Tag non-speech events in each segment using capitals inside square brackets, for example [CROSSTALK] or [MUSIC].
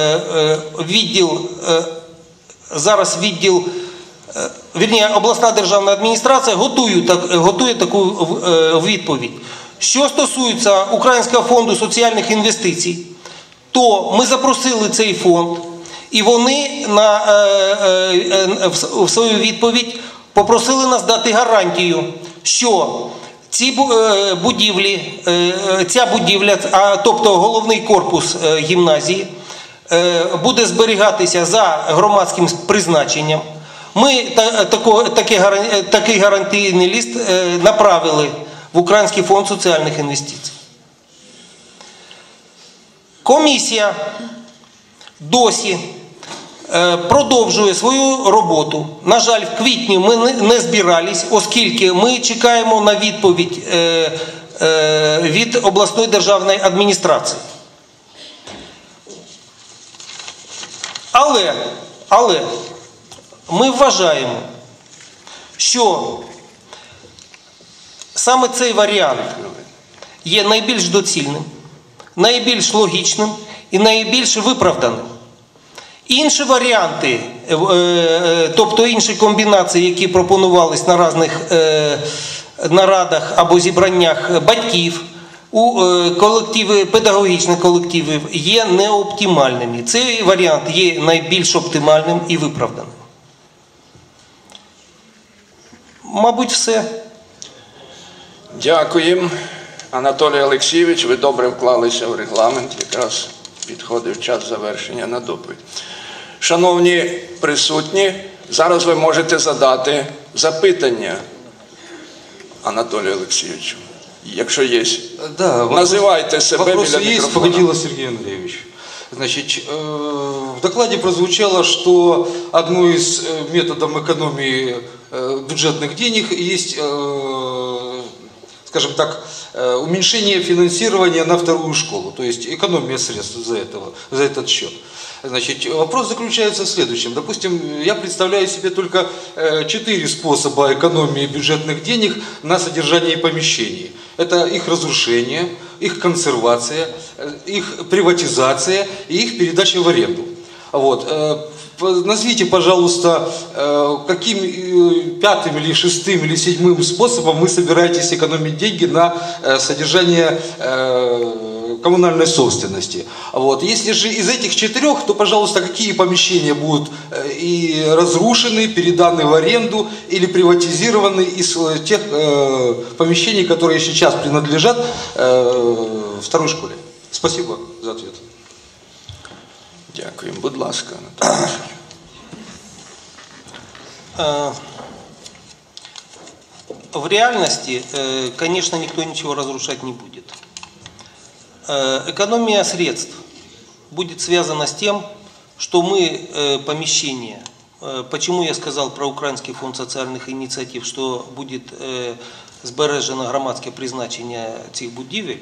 е, відділ, е, зараз відділ, е, вірні, обласна державна адміністрація готує, готує таку е, відповідь. Що стосується Українського фонду соціальних інвестицій, то ми запросили цей фонд, і вони на, е, е, е, в, свою відповідь попросили нас дати гарантію, що ці е, будівлі, е, е, ця будівля, тобто головний корпус е, гімназії, е, буде зберігатися за громадським призначенням. Ми е, такий гарантійний лист е, направили в Український фонд соціальних інвестицій. Комісія досі е, продовжує свою роботу. На жаль, в квітні ми не- збирались, оскільки ми чекаємо на відповідь е, е, від обласної державної адміністрації. Але, але ми вважаємо, що саме цей варіант є найбільш доцільним, найбільш логічним і найбільш виправданим. Інші варіанти, е, е, тобто інші комбінації, які пропонувались на різних е, нарадах або зібраннях батьків, у е, колективи, педагогічних колективів, є неоптимальними. Цей варіант є найбільш оптимальним і виправданим. Мабуть, все. Дякуємо. Анатолій Олексійович, ви добре вклалися в регламент, якраз підходив час завершення на доповідь. Шановні присутні, зараз ви можете задати запитання Анатолію Олексійовичу, якщо є. Да, вопрос- Називайте себе Вопрос біля есть, мікрофона. Погодило Сергей Андреевич. Значит, э, в докладе прозвучало, что одно из э, методов экономии э, бюджетных денег есть, э, скажем так, э, уменьшение финансирования на вторую школу, то есть экономия средств за, этого, за этот счет. Значит, вопрос заключается в следующем. Допустим, я представляю себе только э, четыре способа экономии бюджетных денег на содержание помещений. Это их разрушение, их консервация, э, их приватизация и их передача в аренду. Вот. э, Назовите, пожалуйста, э, каким пятым или шестым или седьмым способом вы собираетесь экономить деньги на содержание коммунальной собственности. Вот. Если же из этих четырех, то, пожалуйста, какие помещения будут э, и разрушены, переданы в аренду или приватизированы из э, тех э, помещений, которые сейчас принадлежат э, второй школе? Спасибо за ответ. Дякуємо. Будь ласка, Анатолій Олексійович. Э, В реальности, э, конечно, никто ничего разрушать не будет. Э, Экономия средств будет связана с тем, что мы э, помещение, э, почему я сказал про Украинский фонд социальных инициатив, что будет збережено громадське призначення цих будівель,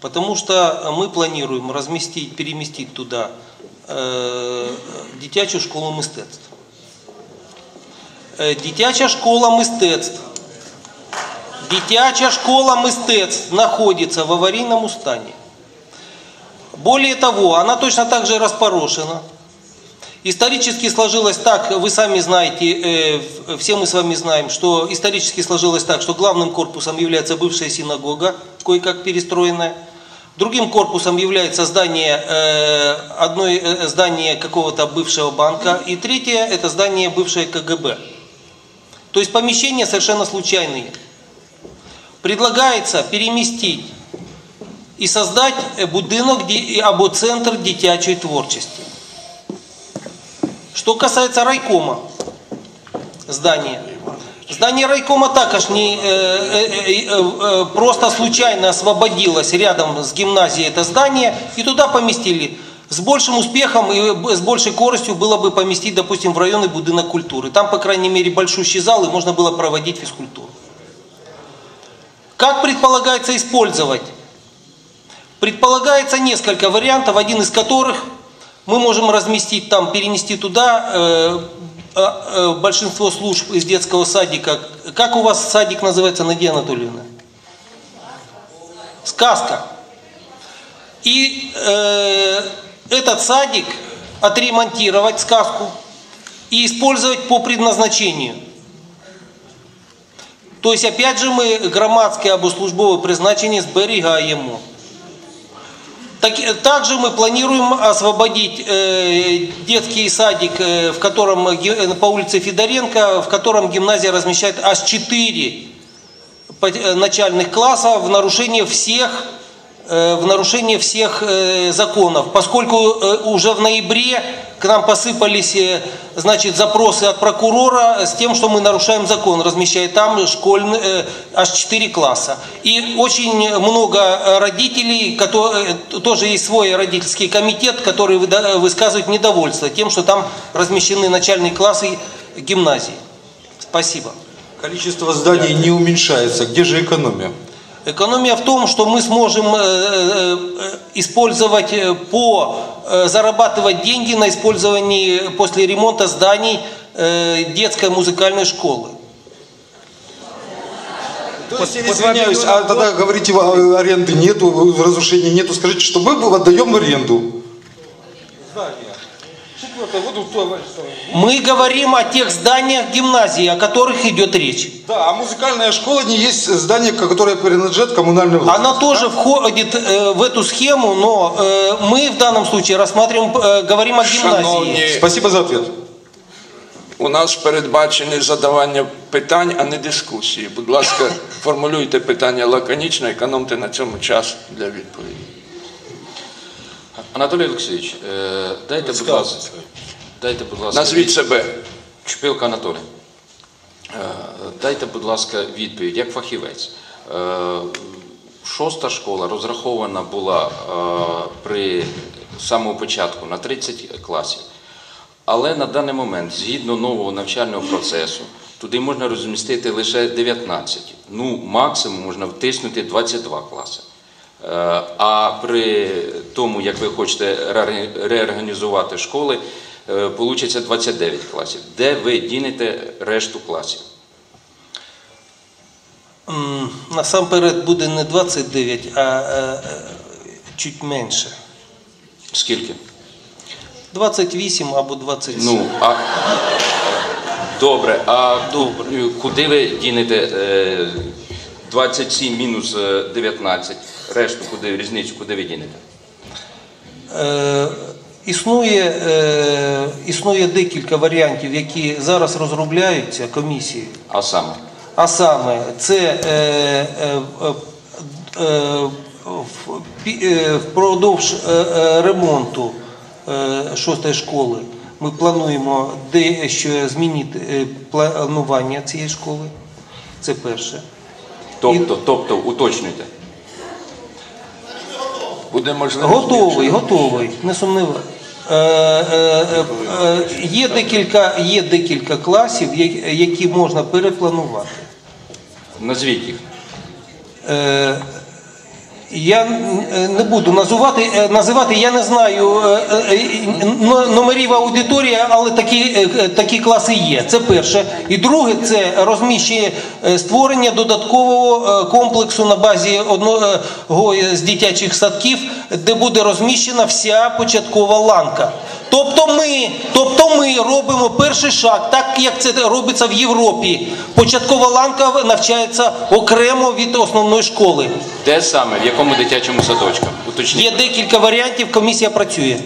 потому что мы планируем разместить, переместить туда дитячу школу мистецтв. Дитяча школа мистецтв. Дитяча школа мистецтв знаходится в аварийном стані. Более того, она точно так же распорошена. Исторически сложилось так, вы сами знаете, э, все мы с вами знаем, что исторически сложилось так, что главным корпусом является бывшая синагога, кое-как перестроенная. Другим корпусом является здание, э, одной, э, здание какого-то бывшего банка. И третье – это здание бывшее КГБ. То есть помещения совершенно случайные. Предлагается переместить і создать е, будинок ді- або центр дитячої творчості. Что касается райкома здания. Здание райкома також не, э, э, э, э, просто случайно освободилось рядом с гимназией это здание и туда поместили. С большим успехом и б- с большей скоростью было бы поместить, допустим, в районный будинок культуры. Там, по крайней мере, большущий зал и можно было проводить физкультуру. Как предполагается использовать? Предполагается несколько вариантов, один из которых мы можем разместить там, перенести туда э, э, э, большинство служб из детского садика. Как у вас садик называется, Надия Анатольевна? Сказка. И э, этот садик отремонтировать сказку и использовать по предназначению. То есть, опять же, ми громадське або службове призначення зберігаємо. Так, также мы планируем освободить э, детский садик, э, в котором, э, э, по улице Федоренко, в котором гимназия размещает аж 4 по- э, начальных класса в нарушение всех, э, в нарушение всех э, законов. Поскольку э, уже в ноябре к нам посыпались э, значит, запросы от прокурора с тем, что мы нарушаем закон, размещая там школьные, э, аж 4 класса. И очень много э, родителей, которые, э, тоже есть свой родительский комитет, который высказывает недовольство тем, что там размещены начальные классы гимназии. Спасибо. Количество зданий не уменьшается. Где же экономия? Экономия в том, что мы сможем э, э, использовать э, по зарабатывать деньги на использовании после ремонта зданий детской музыкальной школы. То есть, извиняюсь, а тогда говорите, а, аренды нету, разрушений нету. Скажите, что мы отдаем в аренду. Мы говорим о тех зданиях гимназии, о которых идет речь. Да, а музыкальная школа не есть здание, которое принадлежит коммунальной власти. Она тоже входит э, в эту схему, но э, мы в данном случае рассматриваем, э, говорим о гимназии. Шановні, Спасибо за ответ. у нас передбачене задавання питань, а не дискусії. Будь ласка, [COUGHS] формулюйте питання лаконічно, економте на цьому час для відповіді. Анатолій Олексійович, е, дайте, будь ласка, дайте, будь ласка, Назвіть себе. Чпилка Анатолій. Е, Дайте, будь ласка, відповідь, як фахівець. Е, Шоста школа розрахована була е, при самому початку на 30 класів. Але на даний момент, згідно нового навчального процесу, туди можна розмістити лише 19. Ну, максимум можна втиснути 22 класи. Е, А при тому, як ви хочете реорганізувати школи, вийде 29 класів. Де ви дінете решту класів? Насамперед буде не 29, а е, е, чуть менше. Скільки? 28 або 27. Ну, а добре, а добре. куди ви дінете е, 27 мінус е, 19? Решту куди різницю, куди ви дінете? Е, Існує, е, існує декілька варіантів, які зараз розробляються комісією. А саме? А саме, це е, е, е, е, впродовж ремонту шостої школи ми плануємо дещо змінити планування цієї школи. Це перше. Тобто, тобто, уточнюйте. Буде можливість. Готовий, готовий, не сумніваюся. Е, е, е, е, є, декілька, є декілька класів, які можна перепланувати. Назвіть їх. Е, Я е, не буду називати, е, називати я не знаю е, но- номерів аудиторії, але такі, такі класи є. Це перше. І друге, це розміщення створення додаткового комплексу на базі одного з дитячих садків, де буде розміщена вся початкова ланка. Тобто ми, тобто ми робимо перший шаг, так як це робиться в Європі. Початкова ланка навчається окремо від основної школи. Де саме, в якому дитячому садочку? Уточніть. Є декілька варіантів, комісія працює.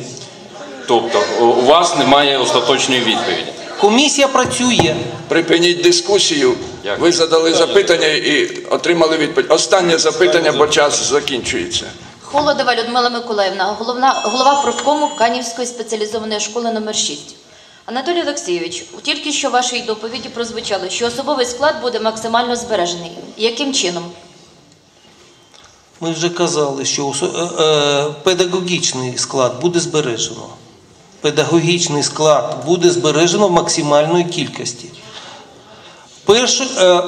Тобто, у- вас немає остаточної відповіді. Комісія працює. Припиніть дискусію. Дякую. Ви задали запитання і отримали відповідь. Останнє запитання, бо час закінчується. Холодова Людмила Миколаївна, головна, голова профкому Канівської спеціалізованої школи номер 6. Анатолій Олексійович, тільки що в вашій доповіді прозвучало, що особовий склад буде максимально збережений. Яким чином? Ми вже казали, що е, е, педагогічний склад буде збережено. Педагогічний склад буде збережено в максимальної кількості. Перше, Е,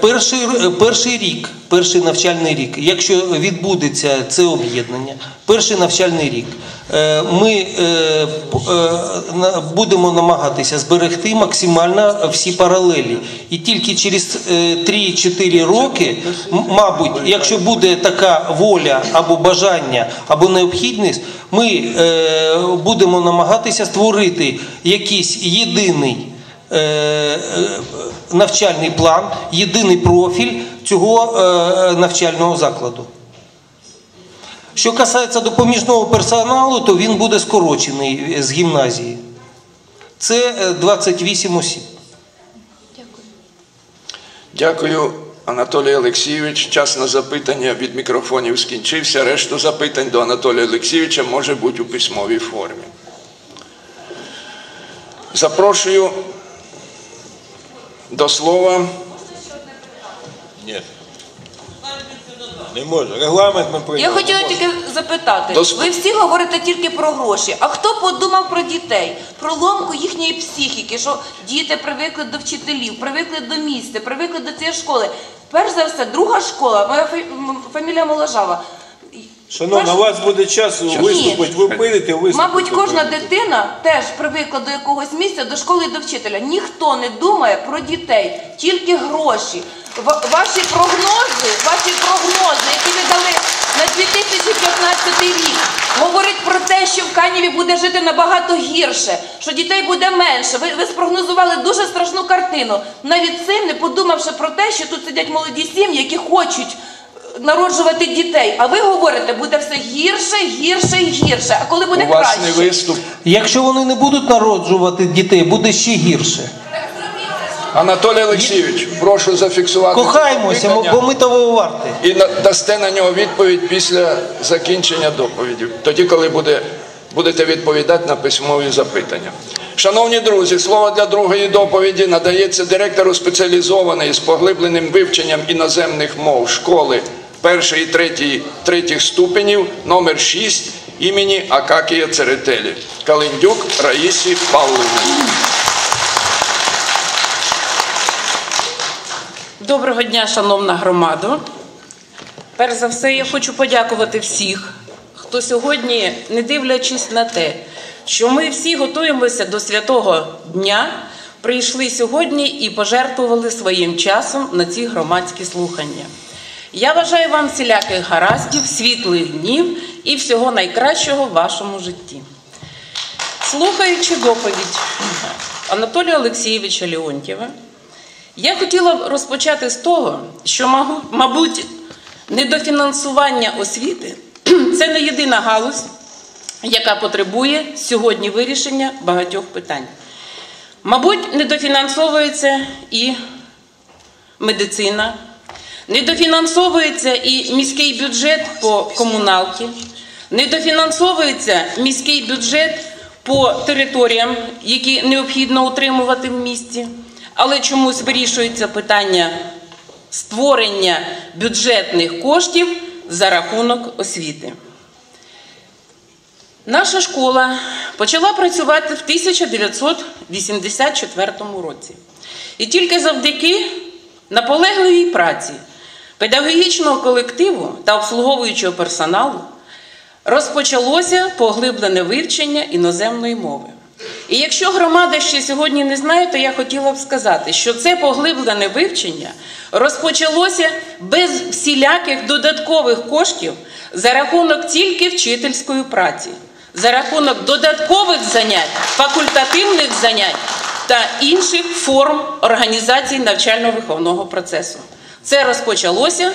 Перший, перший рік, перший навчальний рік, якщо відбудеться це об'єднання, перший навчальний рік, е, ми е, е, будемо намагатися зберегти максимально всі паралелі. І тільки через е, 3-4 роки, мабуть, якщо буде така воля або бажання, або необхідність, ми е, будемо намагатися створити якийсь єдиний е, е, навчальний план, єдиний профіль цього е, навчального закладу. Що касається допоміжного персоналу, то він буде скорочений з гімназії. Це е, 28 осіб. Дякую. Дякую, Анатолій Олексійович. Час на запитання від мікрофонів скінчився. Решту запитань до Анатолія Олексійовича може бути у письмовій формі. Запрошую до слова Ні. Не може. Регламент ми прийняли. Я хотіла тільки запитати. Дос- Ви всі говорите тільки про гроші. А хто подумав про дітей, про ломку їхньої психіки, що діти привикли до вчителів, привикли до місця, привикли до цієї школи. Перш за все, друга школа, моя фа- фамілія Моложава. Шановна, у вас буде час виступити, ви прийдете, виступите. Мабуть, кожна дитина теж привикла до якогось місця, до школи і до вчителя. Ніхто не думає про дітей, тільки гроші. Ваші прогнози, ваші прогнози, які ви дали на 2015 рік, говорять про те, що в Каніві буде жити набагато гірше, що дітей буде менше. Ви, ви спрогнозували дуже страшну картину, навіть цим не подумавши про те, що тут сидять молоді сім'ї, які хочуть народжувати дітей. А ви говорите, буде все гірше, гірше і гірше. А коли буде у вас краще? не виступ. Якщо вони не будуть народжувати дітей, буде ще гірше. Анатолій Олексійович, прошу зафіксувати. Кохаємося, запитання. бо ми того варті. І на- дасте на нього відповідь після закінчення доповіді, тоді, коли буде, будете відповідати на письмові запитання. Шановні друзі, слово для другої доповіді надається директору спеціалізованої з поглибленим вивченням іноземних мов школи першої і третій, третіх ступенів номер 6 імені Акакія Церетелі Калиндюк Раїсі Павловні. Доброго дня, шановна громадо. Перш за все, я хочу подякувати всіх, хто сьогодні, не дивлячись на те, що ми всі готуємося до святого дня, прийшли сьогодні і пожертвували своїм часом на ці громадські слухання. Я бажаю вам всіляких гараздів, світлих днів і всього найкращого в вашому житті. Слухаючи доповідь Анатолія Олексійовича Леонтьєва, я хотіла б розпочати з того, що, мабуть, недофінансування освіти [CLEARS THROAT] це не єдина галузь, яка потребує сьогодні вирішення багатьох питань. Мабуть, недофінансовується і медицина, недофінансовується і міський бюджет по комуналці, недофінансовується міський бюджет по територіям, які необхідно утримувати в місті, але чомусь вирішується питання створення бюджетних коштів за рахунок освіти. Наша школа почала працювати в 1984 році. І тільки завдяки наполегливій праці педагогічного колективу та обслуговуючого персоналу розпочалося поглиблене вивчення іноземної мови. І якщо громада ще сьогодні не знає, то я хотіла б сказати, що це поглиблене вивчення розпочалося без всіляких додаткових коштів за рахунок тільки вчительської праці, за рахунок додаткових занять, факультативних занять та інших форм організації навчально-виховного процесу. Це розпочалося